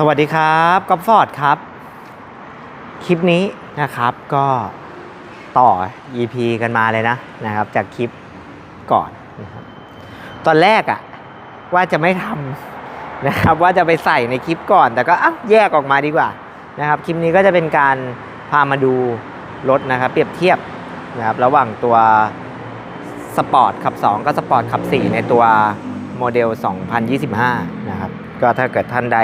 สวัสดีครับก๊อฟฟอร์ดครับ คลิปนี้นะครับก็ต่อ EP กันมาเลยนะนะครับจากคลิปก่อนนะครับตอนแรกอะว่าจะไม่ทำนะครับว่าจะไปใส่ในคลิปก่อน แต่ก็อ้าแยกออกมาดีกว่านะครับคลิปนี้ก็จะเป็นการพามาดูรถนะครับ เปรียบเทียบนะครับระหว่างตัวสปอร์ตขับ 2กับสปอร์ตขับ 4 ในตัวโมเดล 2025 นะครับก็ถ้าเกิดท่านใด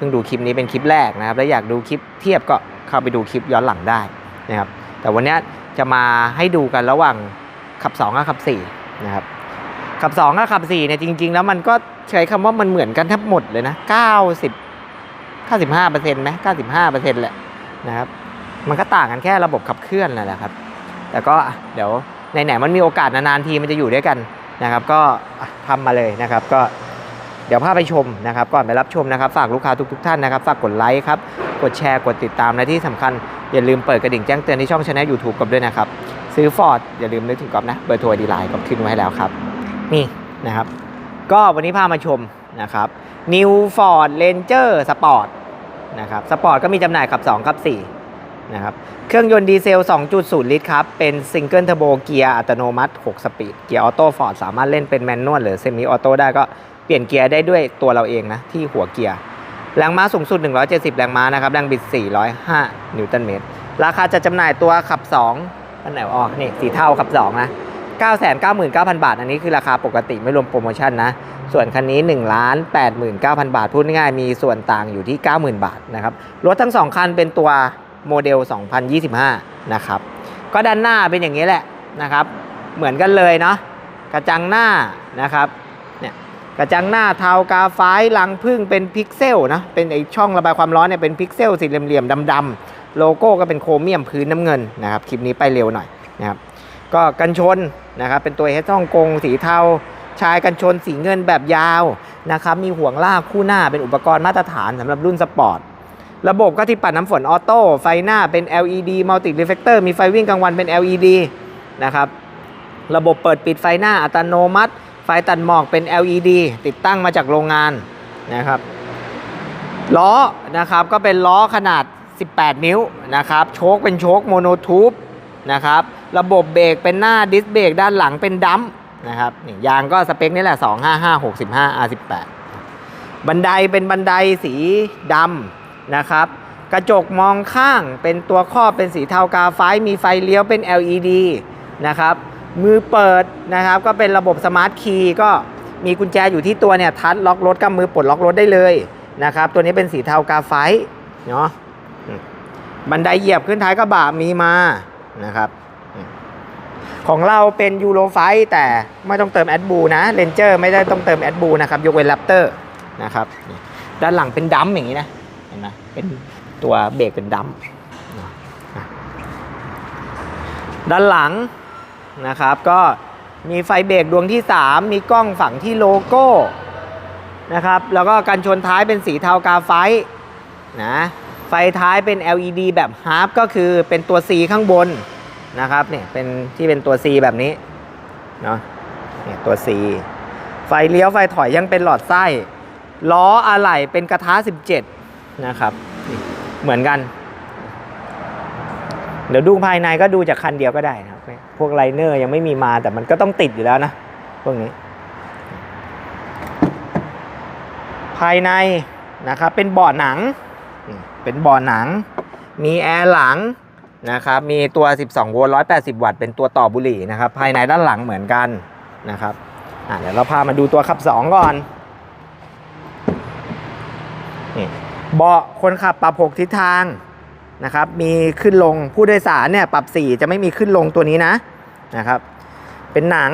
พิ่งดูคลิปนี้เป็นคลิปแรกนะครับ แล้วอยากดูคลิปเทียบก็เข้าไปดูคลิปย้อนหลังได้นะครับ แต่วันนี้จะมาให้ดูกันระหว่างขับ2กับขับ4นะครับ ขับ2กับขับ4เนี่ยจริง ๆ แล้วมันก็ใช้คำว่ามันเหมือนกันแทบหมดเลยนะ 90 95เปอร์เซ็นต์ไหม95เปอร์เซ็นต์แหละนะครับ มันก็ต่างกันแค่ระบบขับเคลื่อนนั่นแหละครับ แต่ก็เดี๋ยวไหนๆมันมีโอกาสนานๆทีมันจะอยู่ด้วยกันนะครับ ก็อะทำมาเลยนะครับ ก็ เดี๋ยวพาไปชมนะครับ ก่อนไปรับชมนะครับฝากลูกค้าทุกๆท่านนะครับฝากกดไลค์ครับกดแชร์กดติดตามและที่สำคัญ อย่าลืมเปิดกระดิ่งแจ้งเตือนที่ช่องช anel YouTube กับด้วยนะครับ ซื้อฟอร์ดอย่าลืมนึกถึงกอบนะเบอร์โทรดีไลน์กอบขึ้นไว้แล้วครับนี่นะครับ ก็วันนี้พามาชมนะครับ New Ford Ranger Sport นะครับสปอร์ตก็มีจำหน่ายขับ 2 ขับ 4 นะครับ เครื่องยนต์ดีเซล 2.0 ลิตรครับ เป็นซิงเกิลเทอร์โบเกียร์อัตโนมัติ 6 สปีด เกียร์ออโต้ฟอร์ดสามารถเล่นเป็นแมนนวลหรือเซมิออโต้ได้ก็เปลี่ยนเกียร์ได้ด้วยตัวเราเองนะที่หัวเกียร์แรงม้าสูงสุด 170 แรงม้านะครับแรงบิด 405 นิวตันเมตร ราคาจะจำหน่ายตัวขับ2อันไหนอ๋อนี่สีเทาขับ2นะ999,000 บาท อันนี้คือราคาปกติไม่รวมโปรโมชั่นนะ ส่วนคันนี้ 1 89,000 บาท พูดง่ายๆมีส่วนต่างอยู่ที่ 90,000 บาทนะครับ รถทั้ง 2 คันเป็นตัวโมเดล 2025 นะครับ ก็ด้านหน้าเป็นอย่างนี้แหละนะครับ เหมือนกันเลยเนาะ กระจังหน้านะครับ เนี่ย กระจังหน้าเทากาไฟลังพึ่งเป็นพิกเซลนะเป็นไอช่องระบายความร้อนเนี่ยเป็นพิกเซลสีเหลี่ยมๆดำๆโลโก้ก็เป็นโครเมียมพื้นน้ำเงินนะครับคลิปนี้ไปเร็วหน่อยนะครับก็กันชนนะครับเป็นตัวเฮดช่องกงสีเทาชายกันชนสีเงินแบบยาวนะครับมีห่วงลากคู่หน้าเป็นอุปกรณ์มาตรฐานสำหรับรุ่นสปอร์ตระบบก็ที่ปัดน้ำฝนออโต้ไฟหน้าเป็น LED Multi Reflector มีไฟวิ่งกลางวันเป็น LED นะครับระบบเปิดปิดไฟหน้าอัตโนมัติ ฟตัดหมอกเป็น LED ติดตั้งมาจากโรงงานนะครับล้อนะครับก็เป็นล้อขนาด 18 นิ้วนะครับโชคเป็นโชคโมโนทูบนะครับระบบเบรกเป็นหน้าดิสเบรกด้านหลังเป็นดัมป์นะครับยางก็สเปคนี่แหละ 255 65 R18 บันไดเป็นบันไดสีดำนะครับกระจกมองข้างเป็นตัวครอบเป็นสีเทากาไฟมีไฟเลี้ยวเป็น LED นะครับ มือเปิดนะครับ ก็เป็นระบบสมาร์ทคีย์ก็มีกุญแจอยู่ที่ตัวเนี่ยทัชล็อกรถกับมือปลดล็อกรถได้เลยนะครับ ตัวนี้เป็นสีเทากาไฟเนาะบันไดเหยียบขึ้นท้ายกระบะมีมานะครับ ของเราเป็นยูโรไฟแต่ไม่ต้องเติมแอดบูนะเ a นเจอร์ไม่ได้ต้องเติมแอดบูนะครับ ยกเว้นแรปเตอร์นะครับ ด้านหลังเป็นดัมอย่างนี้นะเห็นไหมเป็นตัวเบรกเป็นดัมด้านหลัง นะครับ ก็มีไฟเบรกดวงที่ 3 มีกล้องฝั่งที่โลโก้นะครับ แล้วก็กันชนท้ายเป็นสีเทากาไฟนะ ไฟท้ายเป็น LED แบบฮาร์ปก็คือเป็นตัว C ข้างบนนะครับเนี่ยเป็นที่เป็นตัว C แบบนี้เนาะเนี่ยตัว C ไฟเลี้ยวไฟถอยยังเป็นหลอดไส้ล้ออะไหล่เป็นกระทะ 17 นะครับเหมือนกัน เดี๋ยวดูภายในก็ดูจากคันเดียวก็ได้นะครับ พวกไลเนอร์ยังไม่มีมาแต่มันก็ต้องติดอยู่แล้วนะพวกนี้ ภายในนะครับเป็นเบาะหนัง เป็นเบาะหนัง มีแอร์หลังนะครับมีตัว 12 โวลต์ 180 วัตต์ เป็นตัวต่อบุหรี่นะครับภายในด้านหลังเหมือนกันนะครับเดี๋ยวเราพามาดูตัวขับ 2 ก่อนเบาะคนขับปรับ 6 ทิศทางนะครับมีขึ้นลงผู้โดยสารเนี่ยปรับสีจะไม่มีขึ้นลงตัวนี้นะ นะครับ เป็นหนัง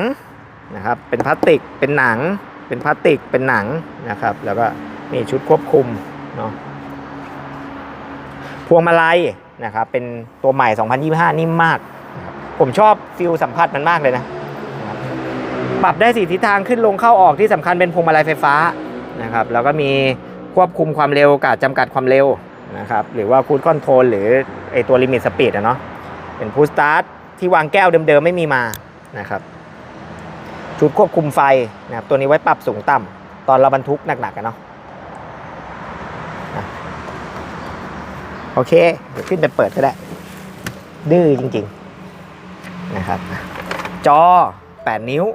นะครับ เป็นพลาสติก เป็นหนัง เป็นพลาสติก เป็นหนังนะครับ แล้วก็มีชุดควบคุมเนาะ พวงมาลัยนะครับ เป็นตัวใหม่ 2025 นิ่มมาก ผมชอบฟิลสัมผัสมันมากเลยนะ ปรับได้สีทิศทางขึ้นลงเข้าออกที่สำคัญเป็นพวงมาลัยไฟฟ้านะครับ แล้วก็มีควบคุมความเร็วกับจำกัดความเร็วนะครับ หรือว่าคูดคอนโทรลหรือไอตัวลิมิตสปีดอะเนาะ เป็นพูสตาร์ท ที่วางแก้วเดิมๆไม่มีมานะครับชุดควบคุมไฟนะครับตัวนี้ไว้ปรับสูงต่ำตอนเราบรรทุกหนักๆกันเนาะโอเคเดี๋ยวขึ้นไปเปิดก็ได้ ดื้อจริงๆนะครับจอ 8 นิ้ว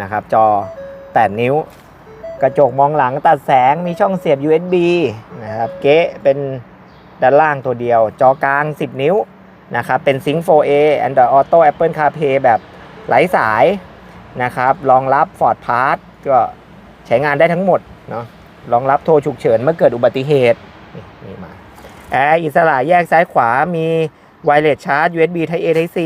นะครับจอ 8 นิ้ว กระจกมองหลังตัดแสงมีช่องเสียบ USB นะครับเก๊ะเป็นด้านล่างตัวเดียว จอกลาง 10 นิ้ว นะครับเป็น Sync 4A Android Auto Apple CarPlay แบบไร้สายนะครับรองรับ Ford Pass ก็ใช้งานได้ทั้งหมดเนาะรองรับโทรฉุกเฉินเมื่อเกิดอุบัติเหตุนี่นี่มาแอร์อิสระแยกซ้ายขวามีไวเลสชาร์จ USB Type A Type C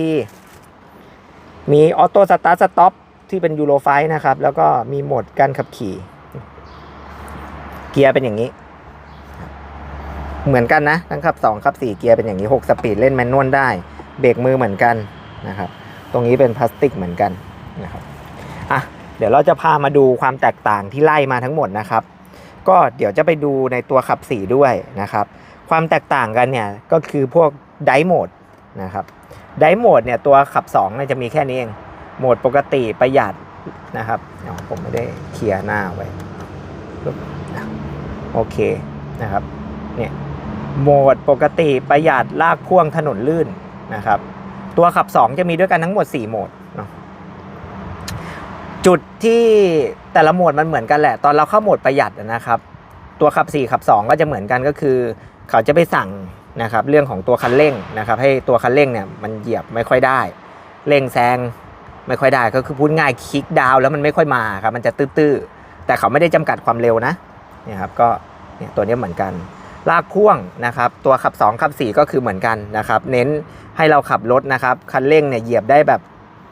มีออโต้สตาร์ทสต็อปที่เป็นยูโรไฟนะครับ แล้วก็มีโหมดการขับขี่ เกียร์เป็นอย่างนี้ เหมือนกันนะทั้งขับ2ขับ4เกียร์เป็นอย่างนี้ 6 สปีดเล่นแมนนวลได้ เบรกมือเหมือนกันนะครับ ตรงนี้เป็นพลาสติกเหมือนกันนะครับอะเดี๋ยวเราจะพามาดูความแตกต่างที่ไล่มาทั้งหมดนะครับ ก็เดี๋ยวจะไปดูในตัวขับ4ด้วยนะครับ ความแตกต่างกันเนี่ยก็คือพวกไดโหมดนะครับไดโหมดเนี่ยตัวขับ2เนี่ยจะมีแค่นี้เองโหมดปกติประหยัดนะครับผมไม่ได้เคลียร์หน้าไว้โอเคนะครับเนี่ย โหมดปกติประหยัดลากพ่วงถนนลื่นนะครับ ตัวขับ 2 จะมีด้วยกันทั้งหมด 4 โหมดเนาะจุดที่แต่ละโหมดมันเหมือนกันแหละ ตอนเราเข้าโหมดประหยัดนะครับ ตัวขับ 4 ขับ 2 ก็จะเหมือนกันก็คือ เขาจะไปสั่งนะครับเรื่องของตัวคันเร่งนะครับ ให้ตัวคันเร่งเนี่ยมันเหยียบไม่ค่อยได้เร่งแซงไม่ค่อยได้ก็คือพูดง่ายคลิกดาวแล้วมันไม่ค่อยมาครับมันจะตื้อๆแต่เขาไม่ได้จำกัดความเร็วนะเนี่ยครับก็เนี่ยตัวนี้เหมือนกัน ลากพ่วงนะครับ ตัวขับ 2 ขับ 4 ก็คือเหมือนกันนะครับ เน้นให้เราขับรถนะครับ คันเร่งเนี่ยเหยียบได้แบบ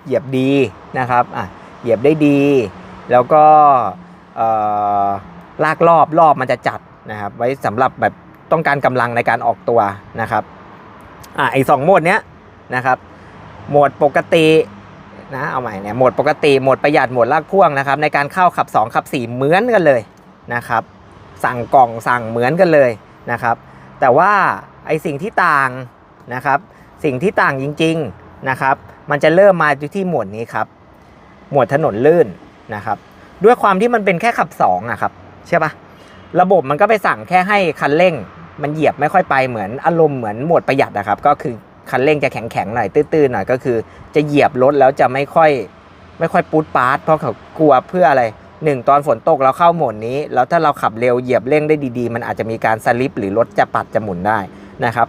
เหยียบดีนะครับอะเหยียบได้ดี แล้วก็อ่อลากรอบรอบมันจะจัดนะครับ ไว้สำหรับแบบต้องการกำลังในการออกตัวนะครับอะไอสองโหมดเนี้ยนะครับ โหมดปกตินะเอาใหม่เนี่ยโหมดปกติโหมดประหยัดโหมดลากพ่วงนะครับ ในการเข้าขับ 2 ขับ 4 เหมือนกันเลยนะครับ สั่งกล่องสั่งเหมือนกันเลย นะครับ แต่ว่าไอสิ่งที่ต่างนะครับ สิ่งที่ต่างจริงๆนะครับ มันจะเริ่มมาอยู่ที่หมวดนี้ครับ หมวดถนนลื่นนะครับ ด้วยความที่มันเป็นแค่ขับ2อะครับใช่ปะระบบมันก็ไปสั่งแค่ให้คันเร่ง มันเหยียบไม่ค่อยไปเหมือนอารมณ์เหมือนหมวดประหยัดนะครับ ก็คือคันเร่งจะแข็งๆหน่อยตื้นๆหน่อยก็คือ จะเหยียบรถแล้วจะไม่ค่อยไม่ค่อยปูดปาร์ตเพราะเขากลัวเพื่ออะไร หนึ่งตอนฝนตกเราเข้าโหมดนี้ แล้วถ้าเราขับเร็วเหยียบเร่งได้ดีๆ มันอาจจะมีการสลิปหรือรถจะปัดจะหมุนได้นะครับ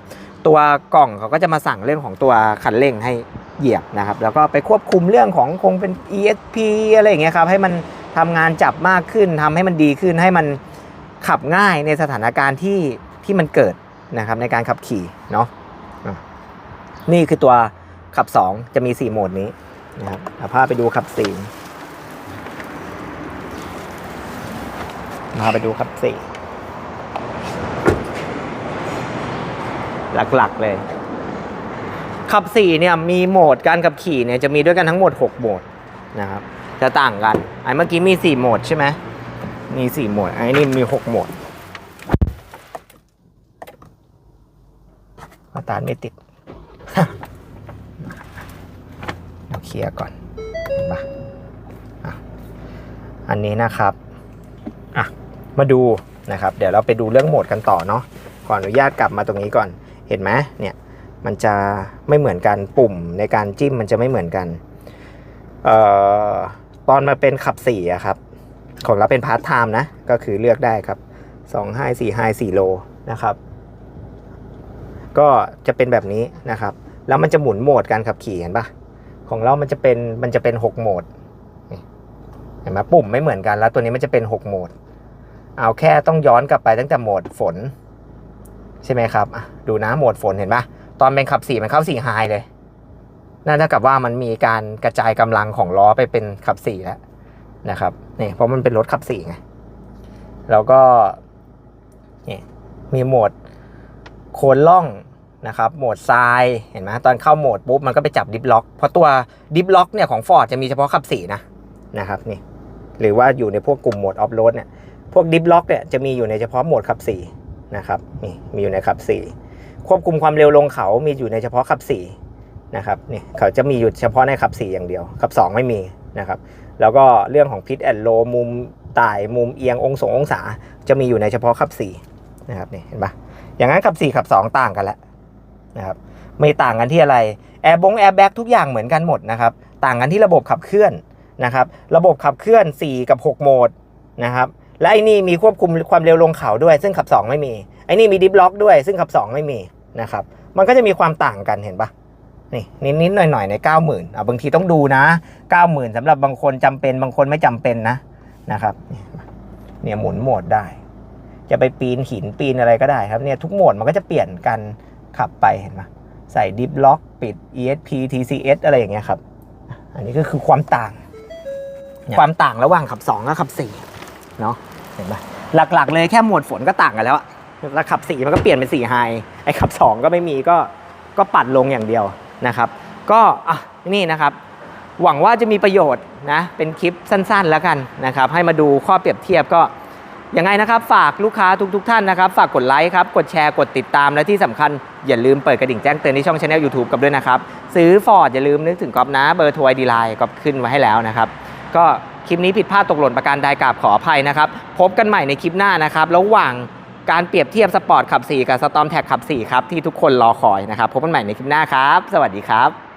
ตัวกล่องเขาก็จะมาสั่งเรื่องของตัวคันเร่งให้เหยียบนะครับ แล้วก็ไปควบคุมเรื่องของคงเป็น ESP อะไรอย่างเงี้ยครับให้มันทำงานจับมากขึ้นทำให้มันดีขึ้นให้มันขับง่ายในสถานการณ์ที่ที่มันเกิดนะครับในการขับขี่เนาะนี่คือตัวขับ 2 จะมี 4 โหมดนี้นะครับพาไปดูขับ4 มาไปดูขับ4หลักๆเลย ขับ4เนี่ยมีโหมดการขับขี่เนี่ยจะมีด้วยกันทั้งหมด 6 โหมดนะครับ จะต่างกันไอ้เมื่อกี้มี 4 โหมดใช่ไหมมี 4 โหมดไอ้นี่มี 6 โหมดมาตาร์ทไม่ติดเราเคลียร์ก่อนเห็นปอันนี้นะครับ อะ มาดูนะครับ เดี๋ยวเราไปดูเรื่องโหมดกันต่อเนาะขออนุญาตกลับมาตรงนี้ก่อนเห็นไหมเนี่ยมันจะไม่เหมือนกันปุ่มในการจิ้มมันจะไม่เหมือนกันเอ่อตอนมาเป็นขับ4อะครับ ของเราเป็นพาร์ทไทม์นะ ก็คือเลือกได้ครับ2 5 4 5 4โลนะครับ ก็จะเป็นแบบนี้นะครับ แล้วมันจะหมุนโหมดการขับขี่เห็นปะของเรามันจะเป็นมันจะเป็น6โหมดเห็นไหมปุ่มไม่เหมือนกันแล้วตัวนี้มันจะเป็น6โหมด เอาแค่ต้องย้อนกลับไปตั้งแต่โหมดฝน ใช่ไหมครับ ดูนะโหมดฝนเห็นปะตอนเป็นขับสี่มันเข้าสี่ไฮเลยนั่นเท่ากับว่ามันมีการกระจายกำลังของล้อไปเป็นขับสี่แล้วนะครับนี่เพราะมันเป็นรถขับสี่ไงแล้วก็นี่มีโหมดโคนล่องนะครับ โหมดทรายเห็นไหมตอนเข้าโหมดปุ๊บมันก็ไปจับดิฟล็อก เพราะตัวดิฟล็อกเนี่ยของ Ford จะมีเฉพาะขับสี่นะนะครับนี่หรือว่าอยู่ในพวกกลุ่มโหมดออฟโรดเนี่ย พวกดิฟล็อกเนี่ยจะมีอยู่ในเฉพาะโหมดขับสี่นะครับนี่มีอยู่ในขับสี่ควบคุมความเร็วลงเขามีอยู่ในเฉพาะขับสี่นะครับนี่เขาจะมีอยู่เฉพาะในขับสี่อย่างเดียวขับสองไม่มีนะครับแล้วก็เรื่องของพิทแอนโลมุมต่ายมุมเอียงองศงองศา จะมีอยู่ในเฉพาะขับ4นะครับนี่เห็นปะอย่างนั้นขับ 4 ขับ 2 ต่างกันแล้วนะครับไม่ต่างกันที่อะไรแอร์บงแอร์แบ็กทุกอย่างเหมือนกันหมดนะครับต่างกันที่ระบบขับเคลื่อนนะครับระบบขับเคลื่อน 4 กับ 6 โหมดนะครับ และไอ้นี่มีควบคุมความเร็วลงเขาด้วย ซึ่งขับ 2 ไม่มีไอ้นี่มีดิฟล็อกด้วย ซึ่งขับ 2 ไม่มีนะครับมันก็จะมีความต่างกันเห็นปะนี่นิดๆหน่อยๆใน 90,000อะบางทีต้องดูนะ 90,000สำหรับบางคนจำเป็นบางคนไม่จำเป็นนะนะครับเนี่ยหมุนโหมดได้ จะไปปีนหินปีนอะไรก็ได้ครับเนี่ยทุกโหมดมันก็จะเปลี่ยนกันขับไปเห็นไหมใส่ดิฟล็อกปิด ESP TCS อะไรอย่างเงี้ยครับ อันนี้ก็คือความต่าง ความต่างระหว่างขับ 2 กับขับ4เนาะ ห็นไหมหลักๆ เลยแค่หมวดฝนก็ต่างกันแล้วอะแล้วขับ4มันก็เปลี่ยนเป็น4ไฮไอ้ขับ 2 ก็ไม่มีก็ก็ปัดลงอย่างเดียวนะครับ ก็อะนี่นะครับ หวังว่าจะมีประโยชน์นะเป็นคลิปสั้นๆแล้วกันนะครับ ให้มาดูข้อเปรียบเทียบก็ยังไงนะครับ ฝากลูกค้าทุกๆท่านนะครับ ฝากกดไลค์ครับ กดแชร์ กดติดตาม และที่สำคัญ อย่าลืมเปิดกระดิ่งแจ้งเตือนที่ช่องช anel YouTube กับด้วยนะครับ ซื้อฟอร์ดอย่าลืมนึกถึงกอบนะ เบอร์โทรไอดีไลน์ก็ขึ้นไว้ให้แล้วนะครับ ก็คลิปนี้ผิดพลาดตกหล่นประการใดกราบขออภัยนะครับ พบกันใหม่ในคลิปหน้านะครับ ระหว่างการเปรียบเทียบสปอร์ตขับ 4 กับสตอมแท็กขับ 4 ครับ ที่ทุกคนรอคอยนะครับ พบกันใหม่ในคลิปหน้าครับ สวัสดีครับ